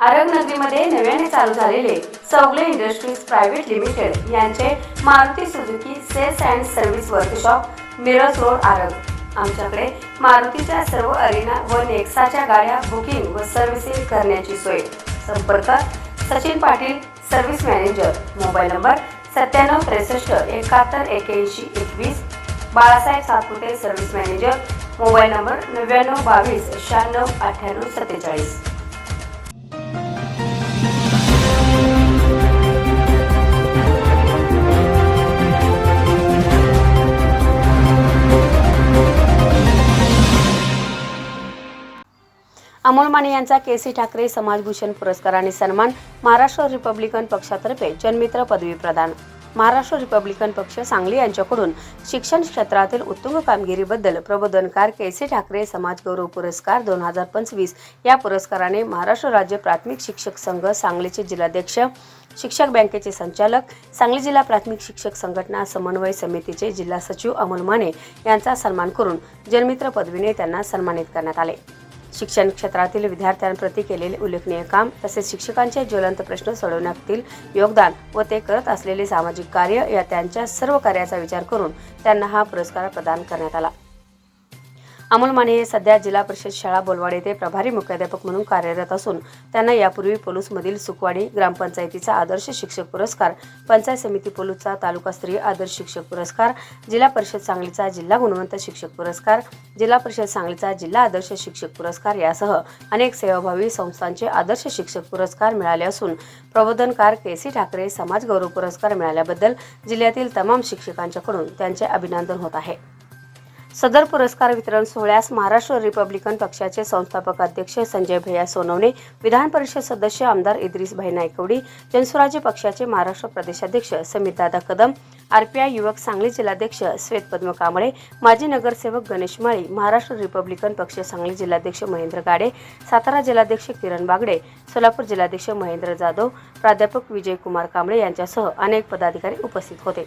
आरग नगरीमध्ये नव्याने चालू झालेले सवले इंडस्ट्रीज प्रायव्हेट लिमिटेड यांचे Maruti Suzuki sales and service workshop Miraj road Arag आमच्याकडे मारुतीच्या सर्व अरिना व नेक्साच्या गाड्या बुकिंग व सर्व्हिसिंग करण्याची सोय. संपर्क Sachin Patil service manager. Mobile number सत्त्याण्णव त्रेसष्ट एकाहत्तर एक्याऐंशी एकवीस. Balasaheb Satpute service manager. Mobile number नव्याण्णव बावीस शहाण्णव अठ्ठ्याण्णव सत्तेचाळीस. अमोल माने यांचा के सी ठाकरे समाजभूषण पुरस्काराने सन्मान महाराष्ट्र रिपब्लिकन पक्षातर्फे जनमित्र पदवी प्रदान. महाराष्ट्र रिपब्लिकन पक्ष सांगली यांच्याकडून शिक्षण क्षेत्रातील उत्तुंग कामगिरीबद्दल प्रबोधनकार के सी ठाकरे समाजगौरव पुरस्कार दोन हजार पंचवीस या पुरस्काराने महाराष्ट्र राज्य प्राथमिक शिक्षक संघ सांगलीचे जिल्हाध्यक्ष शिक्षक बँकेचे संचालक सांगली जिल्हा प्राथमिक शिक्षक संघटना समन्वय समितीचे जिल्हा सचिव अमोल माने यांचा सन्मान करून जनमित्र पदवीने त्यांना सन्मानित करण्यात आले. शिक्षण क्षेत्रातील विद्यार्थ्यांप्रती केलेले उल्लेखनीय काम तसेच शिक्षकांचे ज्वलंत प्रश्न सोडवण्यातील योगदान व ते करत असलेले सामाजिक कार्य या त्यांच्या सर्व कार्याचा विचार करून त्यांना हा पुरस्कार प्रदान करण्यात आला. अमोल माने हे सध्या जिल्हा परिषद शाळा बोलवाड येथे प्रभारी मुख्याध्यापक म्हणून कार्यरत असून त्यांना यापूर्वी पोलूसमधील सुकवाडी ग्रामपंचायतीचा आदर्श शिक्षक पुरस्कार पंचायत समिती पोलूसचा तालुकास्तरीय आदर्श शिक्षक पुरस्कार जिल्हा परिषद सांगलीचा जिल्हा गुणवंत शिक्षक पुरस्कार जिल्हा परिषद सांगलीचा जिल्हा आदर्श शिक्षक पुरस्कार यासह अनेक सेवाभावी संस्थांचे आदर्श शिक्षक पुरस्कार मिळाले असून प्रबोधनकार के सी ठाकरे समाजगौरव पुरस्कार मिळाल्याबद्दल जिल्ह्यातील तमाम शिक्षकांच्याकडून त्यांचे अभिनंदन होत आहे. सदर पुरस्कार वितरण सोहळ्यास महाराष्ट्र रिपब्लिकन पक्षाचे संस्थापक अध्यक्ष संजय भैया सोनवणे विधान परिषद सदस्य आमदार इद्रिसभाई नायकवडी जनस्वराज्य पक्षाचे महाराष्ट्र प्रदेशाध्यक्ष समितदादा कदम आरपीआय युवक सांगली जिल्हाध्यक्ष श्वेत पद्म कांबळे माजी नगरसेवक गणेश माळी महाराष्ट्र रिपब्लिकन पक्ष सांगली जिल्हाध्यक्ष महेंद्र गाडे सातारा जिल्हाध्यक्ष किरण बागडे सोलापूर जिल्हाध्यक्ष महेंद्र जाधव प्राध्यापक विजयकुमार कांबळे यांच्यासह अनेक पदाधिकारी उपस्थित होते.